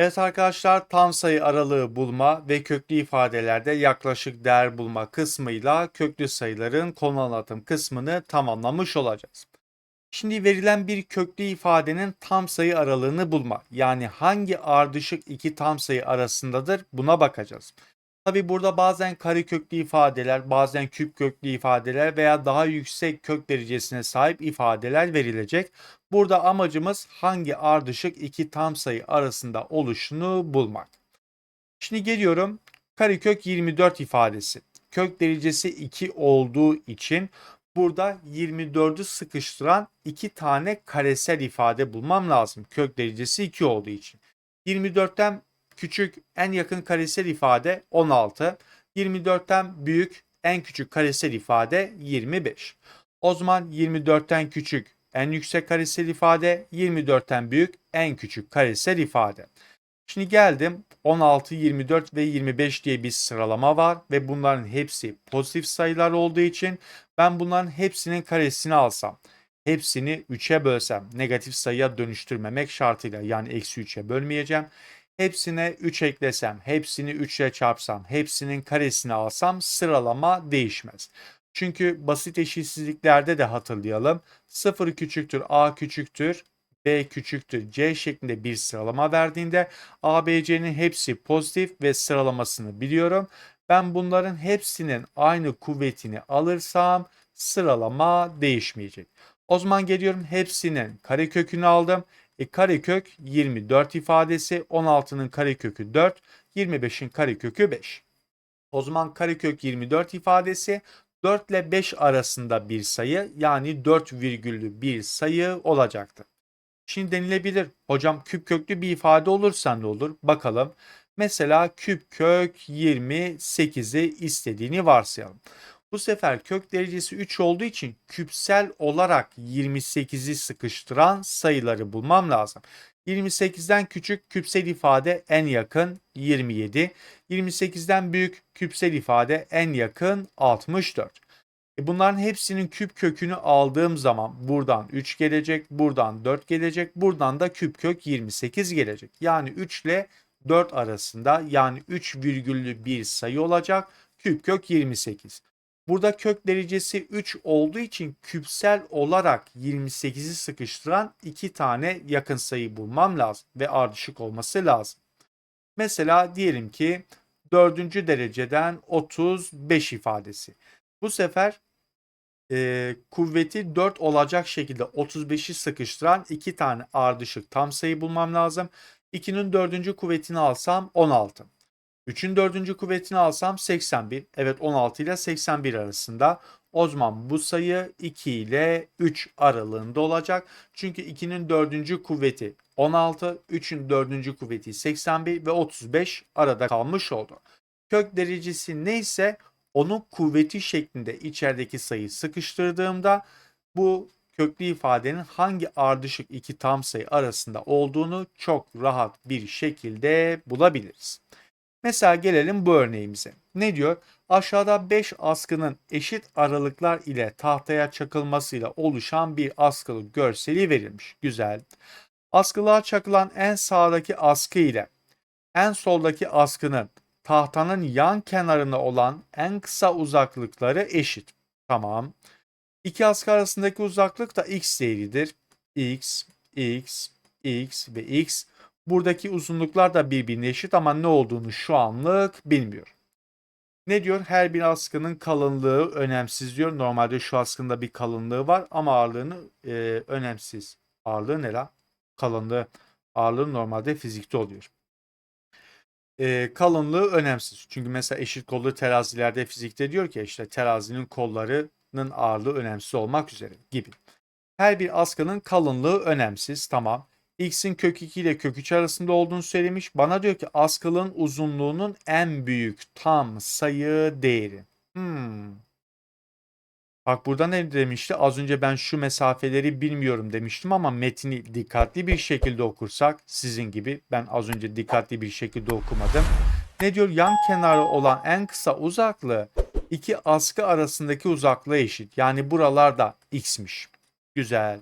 Evet arkadaşlar tam sayı aralığı bulma ve köklü ifadelerde yaklaşık değer bulma kısmıyla köklü sayıların konu anlatım kısmını tamamlamış olacağız. Şimdi verilen bir köklü ifadenin tam sayı aralığını bulma. Yani hangi ardışık iki tam sayı arasındadır buna bakacağız. Tabi burada bazen kareköklü ifadeler, bazen küp köklü ifadeler veya daha yüksek kök derecesine sahip ifadeler verilecek. Burada amacımız hangi ardışık iki tam sayı arasında oluşunu bulmak. Şimdi geliyorum karekök 24 ifadesi. Kök derecesi 2 olduğu için burada 24'ü sıkıştıran iki tane karesel ifade bulmam lazım. Kök derecesi 2 olduğu için. 24'ten küçük en yakın karesel ifade 16. 24'ten büyük en küçük karesel ifade 25. O zaman 24'ten küçük en yüksek karesel ifade 24'ten büyük en küçük karesel ifade. Şimdi geldim 16, 24 ve 25 diye bir sıralama var ve bunların hepsi pozitif sayılar olduğu için ben bunların hepsinin karesini alsam, hepsini 3'e bölsem negatif sayıya dönüştürmemek şartıyla yani eksi 3'e bölmeyeceğim. Hepsine 3 eklesem, hepsini 3 ile çarpsam, hepsinin karesini alsam sıralama değişmez. Çünkü basit eşitsizliklerde de hatırlayalım. 0 küçüktür a küçüktür b küçüktür c şeklinde bir sıralama verdiğinde a, b, c'nin hepsi pozitif ve sıralamasını biliyorum. Ben bunların hepsinin aynı kuvvetini alırsam sıralama değişmeyecek. O zaman geliyorum hepsinin karekökünü aldım. E, karekök 24 ifadesi 16'nın karekökü 4, 25'in karekökü 5. O zaman karekök 24 ifadesi 4 ile 5 arasında bir sayı yani 4 virgüllü bir sayı olacaktı. Şimdi denilebilir hocam küp köklü bir ifade olursa ne olur? Bakalım. Mesela küp kök 28'i istediğini varsayalım. Bu sefer kök derecesi 3 olduğu için küpsel olarak 28'i sıkıştıran sayıları bulmam lazım. 28'den küçük küpsel ifade en yakın 27. 28'den büyük küpsel ifade en yakın 64. E bunların hepsinin küp kökünü aldığım zaman buradan 3 gelecek, buradan 4 gelecek, buradan da küp kök 28 gelecek. Yani 3 ile 4 arasında yani 3 virgüllü bir sayı olacak. Küp kök 28. Burada kök derecesi 3 olduğu için küpsel olarak 28'i sıkıştıran iki tane yakın sayı bulmam lazım ve ardışık olması lazım. Mesela diyelim ki 4. dereceden 35 ifadesi. Bu sefer e, kuvveti 4 olacak şekilde 35'i sıkıştıran iki tane ardışık tam sayı bulmam lazım. 2'nin 4. kuvvetini alsam 16. 3'ün 4. kuvvetini alsam 81. Evet 16 ile 81 arasında. O zaman bu sayı 2 ile 3 aralığında olacak. Çünkü 2'nin 4. kuvveti 16, 3'ün 4. kuvveti 81 ve 35 arada kalmış oldu. Kök derecesi neyse onun kuvveti şeklinde içerideki sayıyı sıkıştırdığımda bu köklü ifadenin hangi ardışık iki tam sayı arasında olduğunu çok rahat bir şekilde bulabiliriz. Mesela gelelim bu örneğimize. Ne diyor? Aşağıda 5 askının eşit aralıklar ile tahtaya çakılmasıyla oluşan bir askılık görseli verilmiş. Güzel. Askılığa çakılan en sağdaki askı ile en soldaki askının tahtanın yan kenarına olan en kısa uzaklıkları eşit. Tamam. İki askı arasındaki uzaklık da x değeridir. x, x, x ve x Buradaki uzunluklar da birbirine eşit ama ne olduğunu şu anlık bilmiyor. Ne diyor? Her bir askının kalınlığı önemsiz diyor. Normalde şu askında bir kalınlığı var ama ağırlığını e, önemsiz. Ağırlığı ne la? Kalınlığı. Ağırlığı normalde fizikte oluyor. E, kalınlığı önemsiz. Çünkü mesela eşit kollu terazilerde fizikte diyor ki işte terazinin kollarının ağırlığı önemsiz olmak üzere gibi. Her bir askının kalınlığı önemsiz. Tamam x'in kök 2 ile kök 3 arasında olduğunu söylemiş. Bana diyor ki askılın uzunluğunun en büyük tam sayı değeri. Hmm. Bak burada ne demişti? Az önce ben şu mesafeleri bilmiyorum demiştim ama metni dikkatli bir şekilde okursak sizin gibi ben az önce dikkatli bir şekilde okumadım. Ne diyor? Yan kenarı olan en kısa uzaklığı iki askı arasındaki uzaklığa eşit. Yani buralarda x'miş. Güzel.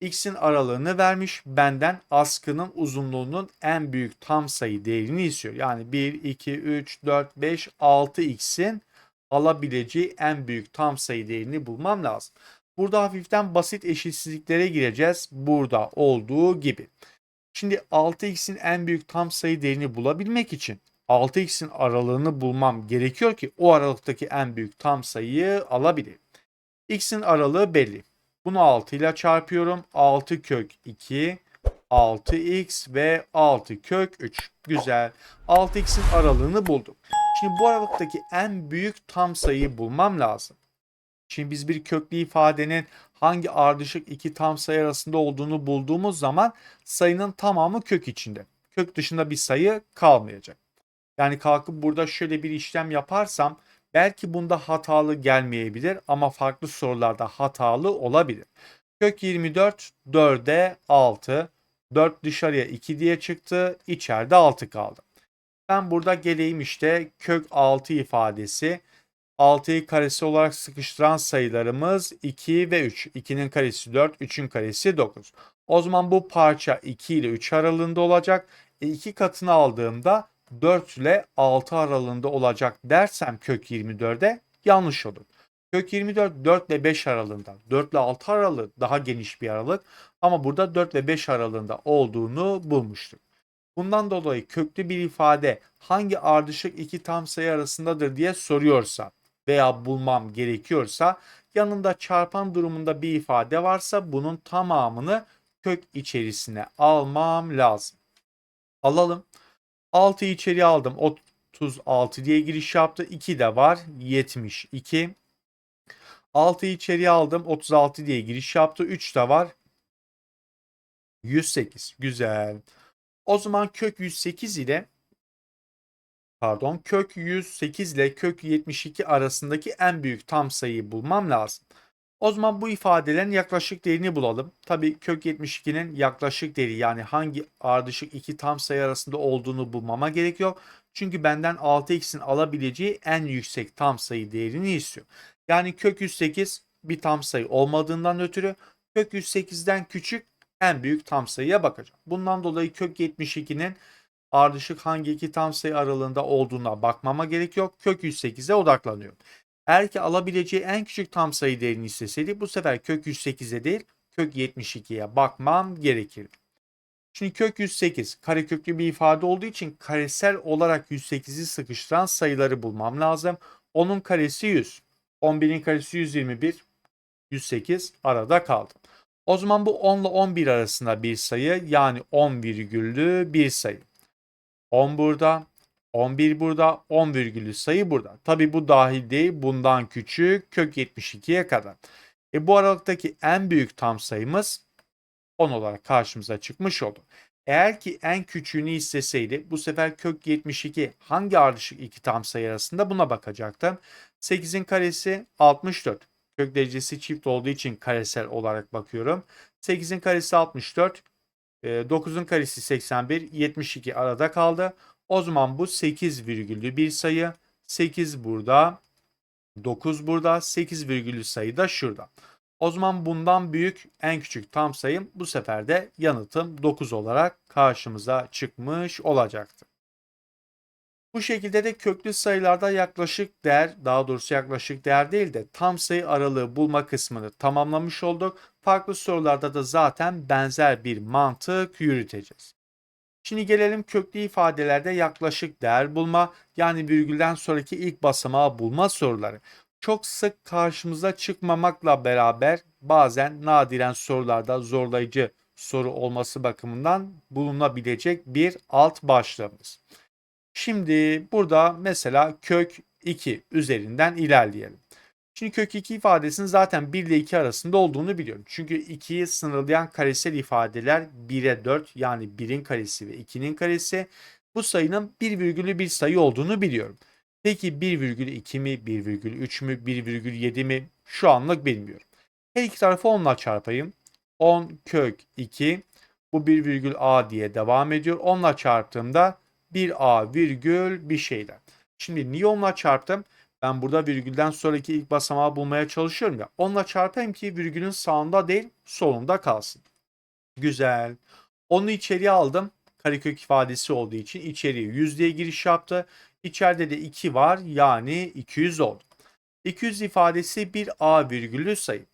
X'in aralığını vermiş. Benden askının uzunluğunun en büyük tam sayı değerini istiyor. Yani 1, 2, 3, 4, 5, 6 x'in alabileceği en büyük tam sayı değerini bulmam lazım. Burada hafiften basit eşitsizliklere gireceğiz. Burada olduğu gibi. Şimdi 6x'in en büyük tam sayı değerini bulabilmek için 6x'in aralığını bulmam gerekiyor ki o aralıktaki en büyük tam sayıyı alabileyim. x'in aralığı belli. Bunu 6 ile çarpıyorum. 6 kök 2, 6x ve 6 kök 3. Güzel. 6x'in aralığını buldum. Şimdi bu aralıktaki en büyük tam sayıyı bulmam lazım. Şimdi biz bir köklü ifadenin hangi ardışık iki tam sayı arasında olduğunu bulduğumuz zaman sayının tamamı kök içinde. Kök dışında bir sayı kalmayacak. Yani kalkıp burada şöyle bir işlem yaparsam belki bunda hatalı gelmeyebilir ama farklı sorularda hatalı olabilir. Kök 24 4'e 6. 4 dışarıya 2 diye çıktı. içeride 6 kaldı. Ben burada geleyim işte kök 6 ifadesi 6'yı karesi olarak sıkıştıran sayılarımız 2 ve 3. 2'nin karesi 4, 3'ün karesi 9. O zaman bu parça 2 ile 3 aralığında olacak. E 2 katını aldığımda 4 ile 6 aralığında olacak dersem kök 24'e yanlış olur. Kök 24 4 ile 5 aralığında. 4 ile 6 aralığı daha geniş bir aralık ama burada 4 ve 5 aralığında olduğunu bulmuştuk. Bundan dolayı köklü bir ifade hangi ardışık iki tam sayı arasındadır diye soruyorsa veya bulmam gerekiyorsa yanında çarpan durumunda bir ifade varsa bunun tamamını kök içerisine almam lazım. Alalım. 6'yı içeri aldım. 36 diye giriş yaptı. 2 de var. 72. 6'yı içeri aldım. 36 diye giriş yaptı. 3 de var. 108. Güzel. O zaman kök 108 ile pardon kök 108 ile kök 72 arasındaki en büyük tam sayıyı bulmam lazım. O zaman bu ifadelerin yaklaşık değerini bulalım. Tabii kök 72'nin yaklaşık değeri yani hangi ardışık iki tam sayı arasında olduğunu bulmama gerek yok. Çünkü benden 6x'in alabileceği en yüksek tam sayı değerini istiyor. Yani kök 108 bir tam sayı olmadığından ötürü kök 108'den küçük en büyük tam sayıya bakacağım. Bundan dolayı kök 72'nin ardışık hangi iki tam sayı aralığında olduğuna bakmama gerek yok. Kök 108'e odaklanıyorum. Eğer ki alabileceği en küçük tam sayı değerini isteseydi bu sefer kök 108'e değil kök 72'ye bakmam gerekirdi. Şimdi kök 108 kareköklü bir ifade olduğu için karesel olarak 108'i sıkıştıran sayıları bulmam lazım. Onun karesi 100. 11'in karesi 121. 108 arada kaldı. O zaman bu 10 ile 11 arasında bir sayı yani 10 virgüllü bir sayı. 10 burada, 11 burada, 10 virgülü sayı burada. Tabi bu dahil değil bundan küçük kök 72'ye kadar. E bu aralıktaki en büyük tam sayımız 10 olarak karşımıza çıkmış oldu. Eğer ki en küçüğünü isteseydi bu sefer kök 72 hangi ardışık iki tam sayı arasında buna bakacaktım. 8'in karesi 64. Kök derecesi çift olduğu için karesel olarak bakıyorum. 8'in karesi 64. 9'un e, karesi 81. 72 arada kaldı. O zaman bu 8 virgüllü bir sayı. 8 burada. 9 burada. 8 virgüllü sayı da şurada. O zaman bundan büyük en küçük tam sayım bu sefer de yanıtım 9 olarak karşımıza çıkmış olacaktı. Bu şekilde de köklü sayılarda yaklaşık değer, daha doğrusu yaklaşık değer değil de tam sayı aralığı bulma kısmını tamamlamış olduk. Farklı sorularda da zaten benzer bir mantık yürüteceğiz. Şimdi gelelim köklü ifadelerde yaklaşık değer bulma yani virgülden sonraki ilk basamağı bulma soruları. Çok sık karşımıza çıkmamakla beraber bazen nadiren sorularda zorlayıcı soru olması bakımından bulunabilecek bir alt başlığımız. Şimdi burada mesela kök 2 üzerinden ilerleyelim. Şimdi kök 2 ifadesinin zaten 1 ile 2 arasında olduğunu biliyorum. Çünkü 2'yi sınırlayan karesel ifadeler 1'e 4 yani 1'in karesi ve 2'nin karesi bu sayının 1 virgülü bir sayı olduğunu biliyorum. Peki 1 virgül 2 mi, 1 virgül 3 mü, 1 virgül 7 mi şu anlık bilmiyorum. Her iki tarafı 10 ile çarpayım. 10 kök 2 bu 1 virgül a diye devam ediyor. 10 ile çarptığımda bir a virgül bir şeyler. Şimdi niye onunla çarptım? Ben burada virgülden sonraki ilk basamağı bulmaya çalışıyorum ya. Onunla çarpayım ki virgülün sağında değil solunda kalsın. Güzel. Onu içeriye aldım. Karekök ifadesi olduğu için içeriye yüzdeye giriş yaptı. İçeride de 2 var yani 200 oldu. 200 ifadesi bir A virgüllü sayı.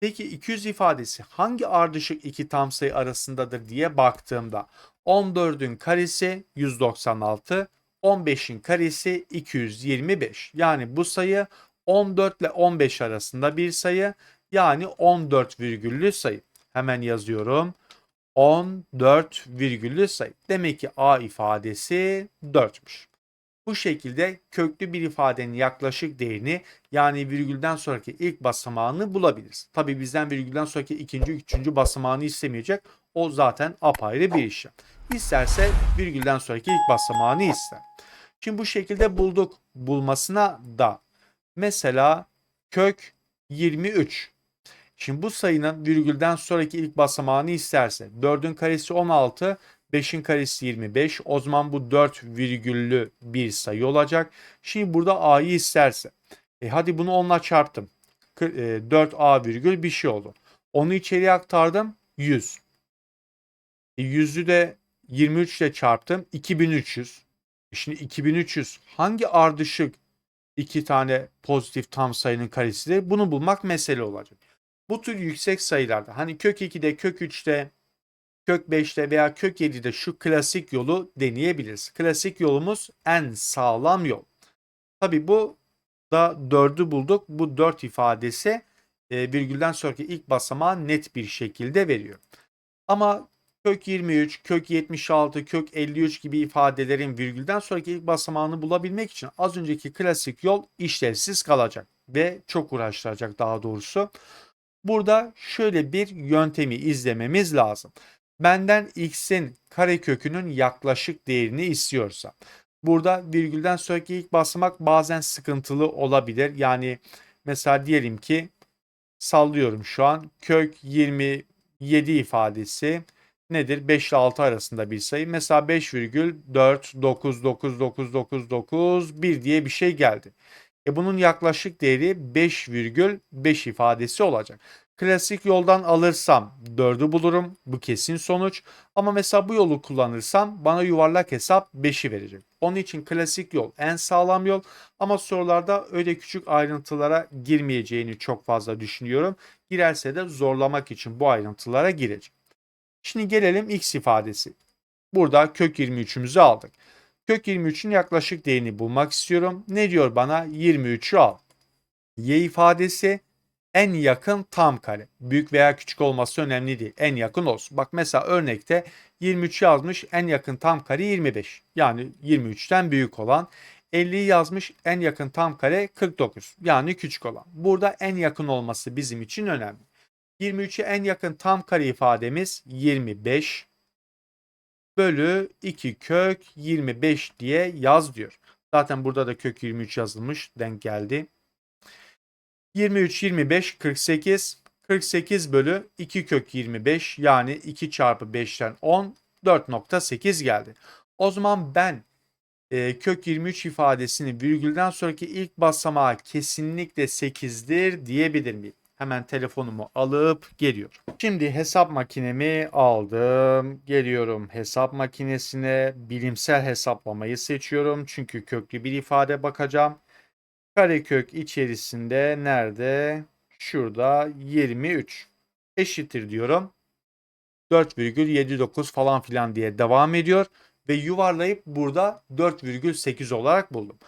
Peki 200 ifadesi hangi ardışık iki tam sayı arasındadır diye baktığımda 14'ün karesi 196, 15'in karesi 225. Yani bu sayı 14 ile 15 arasında bir sayı yani 14 virgüllü sayı. Hemen yazıyorum. 14 virgüllü sayı. Demek ki A ifadesi 4'müş. Bu şekilde köklü bir ifadenin yaklaşık değerini yani virgülden sonraki ilk basamağını bulabiliriz. Tabi bizden virgülden sonraki ikinci, üçüncü basamağını istemeyecek. O zaten apayrı bir işlem. İsterse virgülden sonraki ilk basamağını ister. Şimdi bu şekilde bulduk. Bulmasına da mesela kök 23. Şimdi bu sayının virgülden sonraki ilk basamağını isterse 4'ün karesi 16, 5'in karesi 25. O zaman bu 4 virgüllü bir sayı olacak. Şimdi burada a'yı isterse. E hadi bunu 10'la çarptım. Kı- e, 4a virgül bir şey oldu. Onu içeriye aktardım 100. E 100'ü de 23 ile çarptım 2300. E Şimdi 2300 hangi ardışık iki tane pozitif tam sayının karesidir? Bunu bulmak mesele olacak. Bu tür yüksek sayılarda hani kök 2'de kök 3'te kök 5'te veya kök 7'de şu klasik yolu deneyebiliriz. Klasik yolumuz en sağlam yol. Tabi bu da 4'ü bulduk. Bu 4 ifadesi e, virgülden sonraki ilk basamağı net bir şekilde veriyor. Ama kök 23, kök 76, kök 53 gibi ifadelerin virgülden sonraki ilk basamağını bulabilmek için az önceki klasik yol işlevsiz kalacak ve çok uğraştıracak daha doğrusu. Burada şöyle bir yöntemi izlememiz lazım. Benden x'in karekökünün yaklaşık değerini istiyorsa. Burada virgülden sonraki ilk basamak bazen sıkıntılı olabilir. Yani mesela diyelim ki sallıyorum şu an kök 27 ifadesi nedir? 5 ile 6 arasında bir sayı. Mesela 5,4999999 diye bir şey geldi. E bunun yaklaşık değeri 5,5 ifadesi olacak. Klasik yoldan alırsam 4'ü bulurum. Bu kesin sonuç. Ama mesela bu yolu kullanırsam bana yuvarlak hesap 5'i verecek. Onun için klasik yol en sağlam yol. Ama sorularda öyle küçük ayrıntılara girmeyeceğini çok fazla düşünüyorum. Girerse de zorlamak için bu ayrıntılara girecek. Şimdi gelelim x ifadesi. Burada kök 23'ümüzü aldık. Kök 23'ün yaklaşık değerini bulmak istiyorum. Ne diyor bana? 23'ü al. Y ifadesi en yakın tam kare. Büyük veya küçük olması önemli değil. En yakın olsun. Bak mesela örnekte 23 yazmış en yakın tam kare 25. Yani 23'ten büyük olan. 50'yi yazmış en yakın tam kare 49. Yani küçük olan. Burada en yakın olması bizim için önemli. 23'e en yakın tam kare ifademiz 25 bölü 2 kök 25 diye yaz diyor. Zaten burada da kök 23 yazılmış denk geldi. 23, 25, 48. 48 bölü 2 kök 25 yani 2 çarpı 5'ten 10 4.8 geldi. O zaman ben e, kök 23 ifadesini virgülden sonraki ilk basamağı kesinlikle 8'dir diyebilir miyim? Hemen telefonumu alıp geliyorum. Şimdi hesap makinemi aldım. Geliyorum hesap makinesine bilimsel hesaplamayı seçiyorum. Çünkü köklü bir ifade bakacağım. Karekök içerisinde nerede? Şurada 23 eşittir diyorum. 4,79 falan filan diye devam ediyor ve yuvarlayıp burada 4,8 olarak buldum.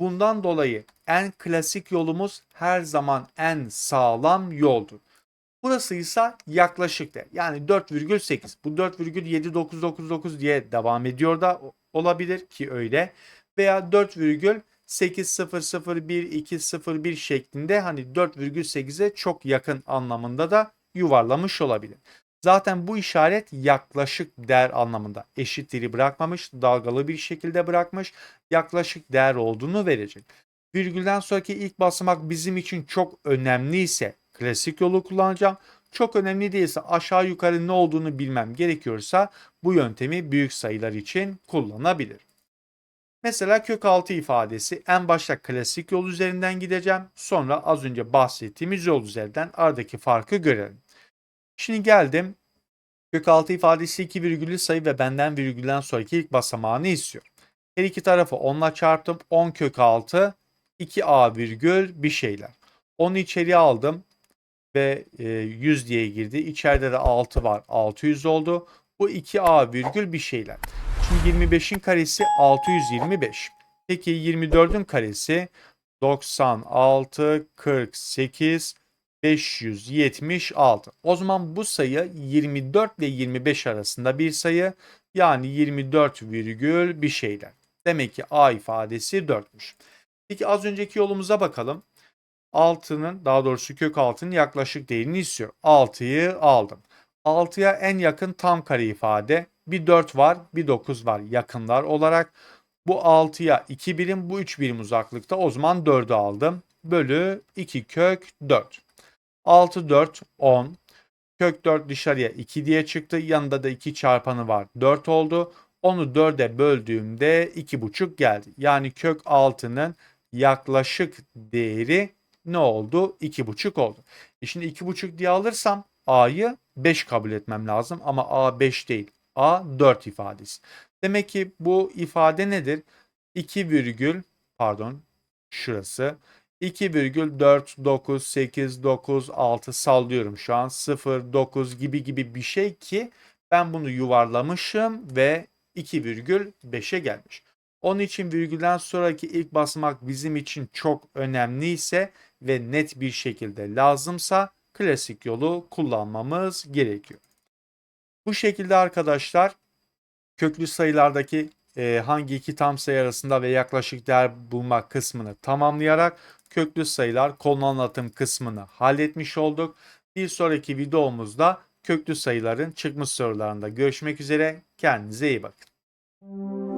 Bundan dolayı en klasik yolumuz her zaman en sağlam yoldur. Burası ise yaklaşık de yani 4,8 bu 4,7999 diye devam ediyor da olabilir ki öyle veya 4, 8001 şeklinde hani 4,8'e çok yakın anlamında da yuvarlamış olabilir. Zaten bu işaret yaklaşık değer anlamında eşitliği bırakmamış, dalgalı bir şekilde bırakmış, yaklaşık değer olduğunu verecek. Virgülden sonraki ilk basamak bizim için çok önemliyse klasik yolu kullanacağım. Çok önemli değilse aşağı yukarı ne olduğunu bilmem gerekiyorsa bu yöntemi büyük sayılar için kullanabilir. Mesela kök 6 ifadesi en başta klasik yol üzerinden gideceğim. Sonra az önce bahsettiğimiz yol üzerinden aradaki farkı görelim. Şimdi geldim. Kök 6 ifadesi iki virgüllü sayı ve benden virgülden sonraki ilk basamağını istiyor. Her iki tarafı 10'la çarptım. 10 kök 6 2a virgül bir şeyler. Onu içeriye aldım ve e, 100 diye girdi. İçeride de 6 var. 600 oldu. Bu 2a virgül bir şeyler. Şimdi 25'in karesi 625. Peki 24'ün karesi 96, 48, 576. O zaman bu sayı 24 ile 25 arasında bir sayı. Yani 24 virgül bir şeyler. Demek ki A ifadesi 4'müş. Peki az önceki yolumuza bakalım. 6'nın daha doğrusu kök 6'nın yaklaşık değerini istiyor. 6'yı aldım. 6'ya en yakın tam kare ifade. Bir 4 var, bir 9 var yakınlar olarak. Bu 6'ya 2 birim, bu 3 birim uzaklıkta. O zaman 4'ü aldım. Bölü 2 kök 4. 6, 4, 10. Kök 4 dışarıya 2 diye çıktı. Yanında da 2 çarpanı var. 4 oldu. Onu 4'e böldüğümde 2,5 geldi. Yani kök 6'nın yaklaşık değeri ne oldu? 2,5 oldu. E şimdi 2,5 diye alırsam A'yı 5 kabul etmem lazım ama A 5 değil. A 4 ifadesi. Demek ki bu ifade nedir? 2 virgül pardon şurası 2,49896 sallıyorum şu an 0 9 gibi gibi bir şey ki ben bunu yuvarlamışım ve 2,5'e gelmiş. Onun için virgülden sonraki ilk basamak bizim için çok önemliyse ve net bir şekilde lazımsa klasik yolu kullanmamız gerekiyor. Bu şekilde arkadaşlar köklü sayılardaki e, hangi iki tam sayı arasında ve yaklaşık değer bulma kısmını tamamlayarak köklü sayılar konu anlatım kısmını halletmiş olduk. Bir sonraki videomuzda köklü sayıların çıkmış sorularında görüşmek üzere. Kendinize iyi bakın.